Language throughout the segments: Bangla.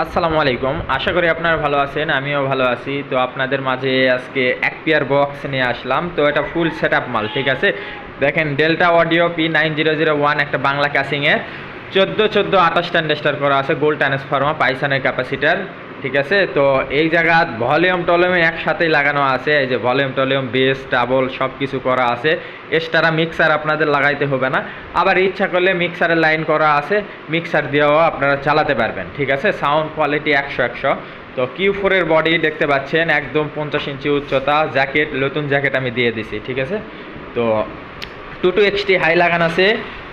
আসসালামু আলাইকুম। আশা করি আপনারা ভালো আছেন, আমিও ভালো আছি। তো আপনাদের মাঝে আজকে এক পেয়ার বক্স নিয়ে আসলাম। তো এটা ফুল সেট মাল, ঠিক আছে? দেখেন Delta audio P nine zero zero one একটা বাংলা ক্যাসিংয়ের চোদ্দ চোদ্দ আঠাশ ট্যান্ডেস্টার করা আছে গোল্ড ট্রান্সফর্মার পাইসানের ক্যাপাসিটার ঠিক আছে? তো এই জায়গা ভলিউম টলিউম একসাথেই লাগানো আছে। এই যে ভলিউম টলিউম বেস ডাবল সব কিছু করা আছে। এক্সট্রা মিক্সার আপনাদের লাগাইতে হবে না। আবার ইচ্ছা করলে মিক্সারের লাইন করা আছে। মিক্সার দিয়েও আপনারা চালাতে পারবেন, ঠিক আছে? সাউন্ড কোয়ালিটি একশো একশো। তো কিউ ফোরের বডি দেখতে পাচ্ছেন, একদম পঞ্চাশ ইঞ্চি উচ্চতা জ্যাকেট নতুন জ্যাকেট আমি দিয়ে দিছি, ঠিক আছে? তো টু টু এক্সটি হাই লাগানো আছে।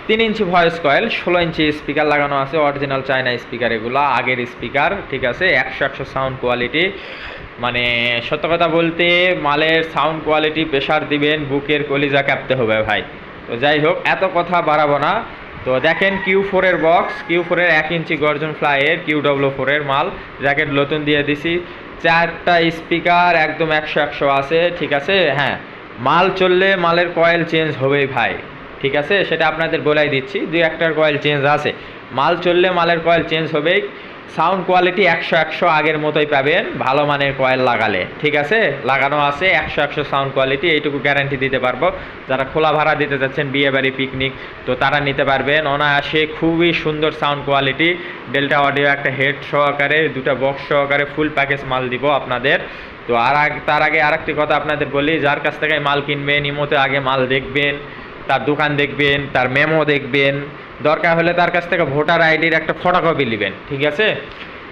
তিন ইঞ্চি ভয়েস কয়েল, ষোলো ইঞ্চি স্পিকার লাগানো আছে অরিজিনাল চায়না স্পিকার এগুলো, আগের স্পিকার ঠিক আছে? একশো একশো সাউন্ড কোয়ালিটি মানে সত্য কথা বলতে, মালের সাউন্ড কোয়ালিটি প্রেশার দিবেন, বুকের কলিজা কাঁপতে হবে ভাই। তো যাই হোক, এত কথা বাড়াবো না। তো দেখেন কিউ ফোরের বক্স কিউ ফোরের এক ইঞ্চি গর্জন ফ্লাইয়ের কিউ ডব্লিউ ফোরের মাল। জ্যাকেট নতুন দিয়ে দিছি। চারটা স্পিকার একদম একশো একশো আছে, ঠিক আছে? হ্যাঁ। মাল চললে মালের কয়েল চেঞ্জ হবেই ভাই। ঠিক আছে? সেটা আপনাদের বলাই দিচ্ছি। দুই একটার কয়েল চেঞ্জ আছে। মাল চললে মালের কয়েল চেঞ্জ হবেই। সাউন্ড কোয়ালিটি একশো একশো আগের মতোই পাবেন। ভালো মানের কয়েল লাগালে। ঠিক আছে? লাগানো আছে। একশো একশো সাউন্ড কোয়ালিটি এইটুকু গ্যারান্টি দিতে পারব। যারা খোলা ভাড়া দিতে যাচ্ছেন বিয়ে বাড়ি পিকনিক তো তারা নিতে পারবেন। অনায়াসে খুবই সুন্দর সাউন্ড কোয়ালিটি ডেল্টা অডিও একটা হেড সহকারে, দুটা বক্স সহকারে ফুল প্যাকেজ মাল দিব আপনাদের। তো আর তার আগে আরেকটি কথা আপনাদের বলি, যার কাছ থেকে মাল কিনবেন, ইমোতে আগে মাল দেখবেন। তার দোকান দেখবেন, তার মেমো দেখবেন। দরকার হলে তার কাছ থেকে ভোটার আইডির একটা ফটোকপি নেবেন, ঠিক আছে?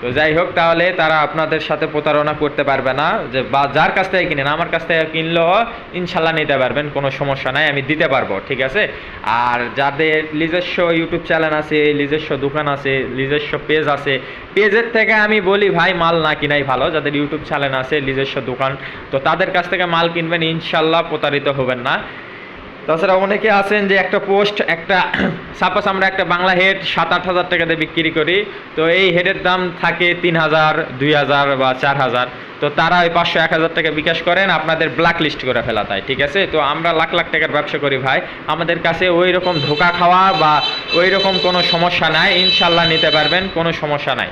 তো যাই হোক, তাহলে তারা আপনাদের সাথে প্রতারণা করতে পারবে না, যে বা যার কাছ থেকে কিনেন, আমার কাছ থেকে কিনলেও ইনশাল্লাহ নিতে পারবেন, কোনো সমস্যা নাই, আমি দিতে পারব, ঠিক আছে? আর যাদের নিজস্ব ইউটিউব চ্যানেল আছে, নিজস্ব দোকান আছে, নিজস্ব পেজ আছে পেজের থেকে আমি বলি, ভাই, মাল না কিনাই ভালো, যাদের ইউটিউব চ্যানেল আছে, নিজস্ব দোকান, তো তাদের কাছ থেকে মাল কিনবেন, ইনশাল্লাহ প্রতারিত হবেন না। তাছাড়া অনেকে আছেন যে একটা পোস্ট, একটা সাপোজ আমরা একটা বাংলা হেড সাত আট হাজার টাকা দিয়ে বিক্রি করি, তো এই হেডের দাম থাকে তিন হাজার, দুই হাজার বা চার হাজার। তো তারা ওই পাঁচশো, এক হাজার টাকা বিকাশ করেন, আপনাদের ব্ল্যাক লিস্ট করে ফেলা তাই ঠিক আছে? তো আমরা লাখ লাখ টাকার ব্যবসা করি ভাই। আমাদের কাছে ওই রকম ধোকা খাওয়া বা ওই রকম কোনো সমস্যা নাই, ইনশাল্লাহ নিতে পারবেন, কোনো সমস্যা নাই।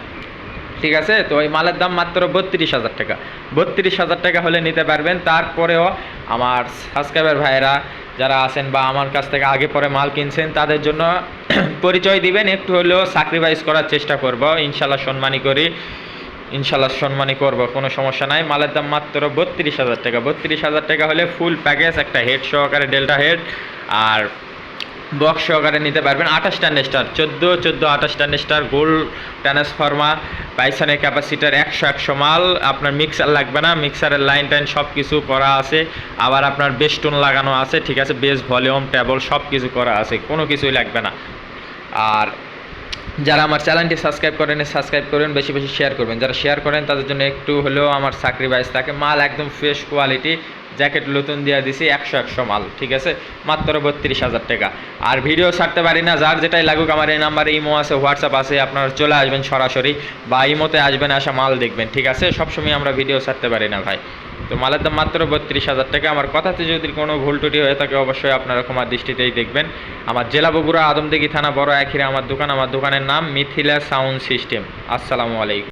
ঠিক আছে? তো ওই মালের দাম মাত্র বত্রিশ হাজার টাকা। বত্রিশ হাজার টাকা হলে নিতে পারবেন। তারপরেও আমার সাবস্ক্রাইবার ভাইয়েরা যারা আছেন বা আমার কাছ থেকে আগে পরে মাল কিনছেন, তাদের জন্য পরিচয় দিবেন, একটু হলেও স্যাক্রিফাইস করার চেষ্টা করব। ইনশাল্লাহ সম্মানী করি। ইনশাল্লাহ সম্মানী করব, কোনো সমস্যা নাই। মালের দাম মাত্র বত্রিশ হাজার টাকা। বত্রিশ হাজার টাকা হলে ফুল প্যাকেজ একটা হেড সহকারে ডেল্টা হেড আর বক্স সহকারে নিতে পারবেন। আঠাশ টান স্টার চোদ্দ চোদ্দ আঠাশ টান স্টার গোল্ড ট্রান্সফর্মার পাইসানের ক্যাপাসিটার একশো একশো মাল, আপনার মিক্সার লাগবে না মিক্সারের লাইন টাইন সব কিছু করা আছে, আবার আপনার বেস্টুন লাগানো আছে, ঠিক আছে বেস ভলিউম টেবল সব কিছু করা আছে, কোনো কিছুই লাগবে না। আর যারা আমার চ্যানেলটি সাবস্ক্রাইব করেন সাবস্ক্রাইব করবেন বেশি বেশি শেয়ার করবেন। যারা শেয়ার করেন, তাদের জন্য একটু হলেও আমার সাক্রিফাইস থাকে। মাল একদম ফ্রেশ কোয়ালিটি জ্যাকেট নতুন দিয়ে দিছি একশো একশো মাল, ঠিক আছে? মাত্র বত্রিশ হাজার টাকা। আর ভিডিও ছাড়তে পারি না, যার যেটাই লাগুক, আমার এই নাম্বারে ইমো আছে, হোয়াটসঅ্যাপ আছে, আপনারা চলে আসবেন সরাসরি বা ইমোতে আসবেন, আসা মাল দেখবেন, ঠিক আছে? সবসময় আমরা ভিডিও ছাড়তে পারি না, ভাই। তো মালের দাম মাত্র বত্রিশ হাজার টাকা। আমার কথাতে যদি কোনো ভুল টুটি হয়ে থাকে, অবশ্যই আপনারা ক্ষমার দৃষ্টিতেই দেখবেন। আমার জেলা বগুড়া আদমদিঘি থানা, বড় এখিরে আমার দোকান, আমার দোকানের নাম মিথিলা সাউন্ড সিস্টেম। আসসালামু আলাইকুম।